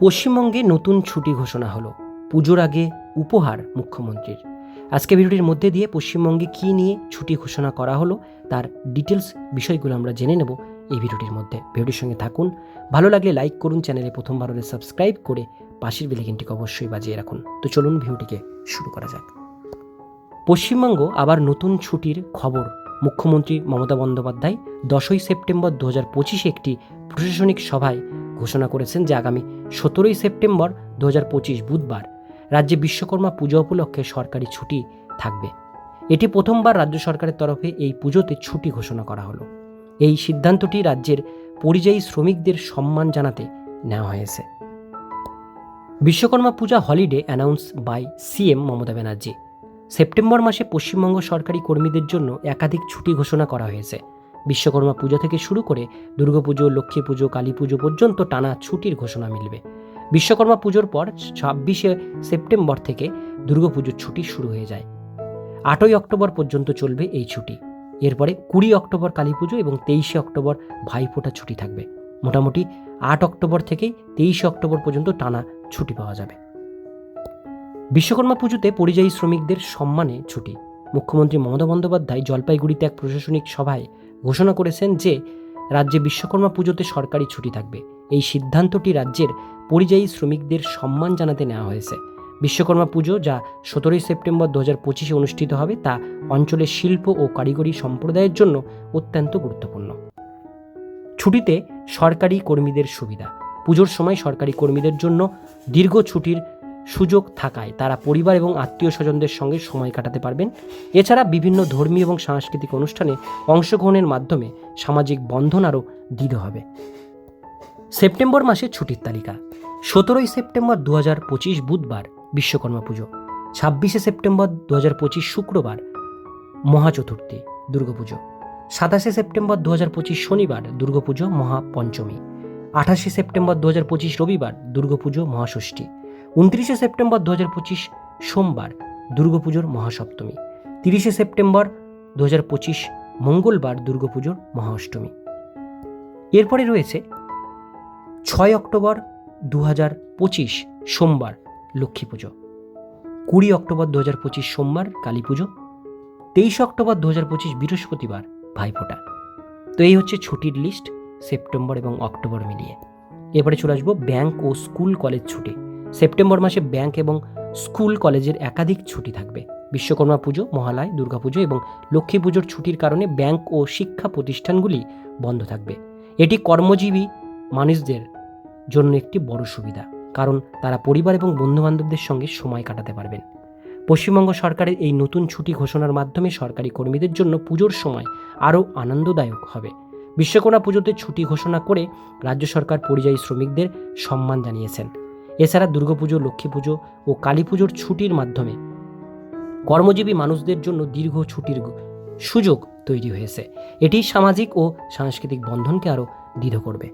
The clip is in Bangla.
পশ্চিমবঙ্গে নতুন ছুটি ঘোষণা হলো। পুজোর আগে উপহার মুখ্যমন্ত্রীর। আজকে ভিডিওটির মধ্যে দিয়ে পশ্চিমবঙ্গে কী নিয়ে ছুটি ঘোষণা করা হলো, তার ডিটেলস বিষয়গুলো আমরা জেনে নেব এই ভিডিওটির মধ্যে। ভিডিওটির সঙ্গে থাকুন। ভালো লাগলে লাইক করুন, চ্যানেলে প্রথমবার হলে সাবস্ক্রাইব করে পাশের বেলিকেনটিকে অবশ্যই বাজিয়ে রাখুন। তো চলুন ভিডিওটিকে শুরু করা যাক। পশ্চিমবঙ্গ আবার নতুন ছুটির খবর। মুখ্যমন্ত্রী মমতা বন্দ্যোপাধ্যায় দশই সেপ্টেম্বর দু হাজার পঁচিশে একটি প্রশাসনিক সভায় ঘোষণা করেছেন যে আগামী সতেরোই সেপ্টেম্বর দু হাজার পঁচিশ বুধবার রাজ্যে বিশ্বকর্মা পুজো উপলক্ষে সরকারি ছুটি থাকবে। এটি প্রথমবার রাজ্য সরকারের তরফে এই পুজোতে ছুটি ঘোষণা করা হলো। এই সিদ্ধান্তটি রাজ্যের পরিযায়ী শ্রমিকদের সম্মান জানাতে নেওয়া হয়েছে। Vishwakarma Puja holiday announce by CM Mamata Banerjee. September মাসে পশ্চিমবঙ্গ সরকারি কর্মীদের জন্য একাধিক ছুটি ঘোষণা করা হয়েছে। বিশ্বকর্মা পুজো থেকে শুরু করে দুর্গাপুজো, লক্ষ্মী পুজো, কালী পুজো পর্যন্ত টানা ছুটির ঘোষণা মিলবে। বিশ্বকর্মা পুজোর পর ছাব্বিশে সেপ্টেম্বর থেকে দুর্গাপুজোর ছুটি শুরু হয়ে যায়। আটই অক্টোবর পর্যন্ত চলবে এই ছুটি। এরপরে কুড়ি অক্টোবর কালী পুজো এবং তেইশে অক্টোবর ভাইফোঁটা ছুটি থাকবে। মোটামুটি আট অক্টোবর থেকেই তেইশে অক্টোবর পর্যন্ত টানা ছুটি পাওয়া যাবে। বিশ্বকর্মা পুজোতে পরিযায়ী শ্রমিকদের সম্মানে ছুটি। মুখ্যমন্ত্রী মমতা বন্দ্যোপাধ্যায় জলপাইগুড়িতে এক প্রশাসনিক সভায় ঘোষণা করেছেন যে, রাজ্যে বিশ্বকর্মা পুজোতে সরকারি ছুটি থাকবে। এই সিদ্ধান্তটি রাজ্যের পরিযায়ী শ্রমিকদের সম্মান জানাতে নেওয়া হয়েছে। বিশ্বকর্মা পুজো, যা সতেরোই সেপ্টেম্বর দু হাজার পঁচিশে অনুষ্ঠিত হবে, তা অঞ্চলের শিল্প ও কারিগরি সম্প্রদায়ের জন্য অত্যন্ত গুরুত্বপূর্ণ। ছুটিতে সরকারি কর্মীদের সুবিধা। পুজোর সময় সরকারি কর্মীদের জন্য দীর্ঘ ছুটির সুযোগ থাকায় তারা পরিবার এবং আত্মীয় স্বজনদের সঙ্গে সময় কাটাতে পারবেন। এছাড়া বিভিন্ন ধর্মীয় এবং সাংস্কৃতিক অনুষ্ঠানে অংশগ্রহণের মাধ্যমে সামাজিক বন্ধন আরও দৃঢ় হবে। সেপ্টেম্বর মাসে ছুটির তালিকা। সতেরোই সেপ্টেম্বর দু পঁচিশ বুধবার বিশ্বকর্মা পুজো। ছাব্বিশে সেপ্টেম্বর দু পঁচিশ শুক্রবার মহাচতুর্থী দুর্গাপুজো সাতাশে সেপ্টেম্বর দু পঁচিশ শনিবার দুর্গাপুজো মহাপঞ্চমী। আঠাশে সেপ্টেম্বর দু পঁচিশ রবিবার দুর্গাপুজো মহাষষ্ঠী। উনত্রিশে সেপ্টেম্বর দু হাজার পঁচিশ সোমবার দুর্গাপুজোর মহাসপ্তমী। তিরিশে সেপ্টেম্বর দু হাজার পঁচিশ মঙ্গলবার দুর্গাপুজোর মহাঅষ্টমী এরপরে রয়েছে ছয় অক্টোবর দু হাজার পঁচিশ সোমবার লক্ষ্মী পুজো। কুড়ি অক্টোবর দু হাজার পঁচিশ সোমবার কালী পুজো। তেইশ অক্টোবর দু হাজার পঁচিশ বৃহস্পতিবার ভাইফোঁটা। তো এই হচ্ছে ছুটির লিস্ট সেপ্টেম্বর এবং অক্টোবর মিলিয়ে। এবারে চলে আসব ব্যাংক ও স্কুল কলেজ ছুটি। সেপ্টেম্বর মাসে ব্যাংক এবং স্কুল কলেজের একাধিক ছুটি থাকবে। বিশ্বকর্মা পুজো, মহালয় দুর্গাপুজো এবং লক্ষ্মী পুজোর ছুটির কারণে ব্যাংক ও শিক্ষা প্রতিষ্ঠানগুলি বন্ধ থাকবে। এটি কর্মজীবী মানুষদের জন্য একটি বড় সুবিধা, কারণ তারা পরিবার এবং বন্ধুবান্ধবদের সঙ্গে সময় কাটাতে পারবেন। পশ্চিমবঙ্গ সরকারের এই নতুন ছুটি ঘোষণার মাধ্যমে সরকারি কর্মীদের জন্য পুজোর সময় আরও আনন্দদায়ক হবে। বিশ্বকর্মা পুজোতে ছুটি ঘোষণা করে রাজ্য সরকার পরিযায়ী শ্রমিকদের সম্মান জানিয়েছেন। এছাড়া দুর্গাপুজো লক্ষ্মী পুজো ও কালী পুজোর ছুটির মাধ্যমে কর্মজীবী মানুষদের জন্য দীর্ঘ ছুটির সুযোগ তৈরি হয়েছে। এটি সামাজিক ও সাংস্কৃতিক বন্ধনকে আরও দৃঢ় করবে।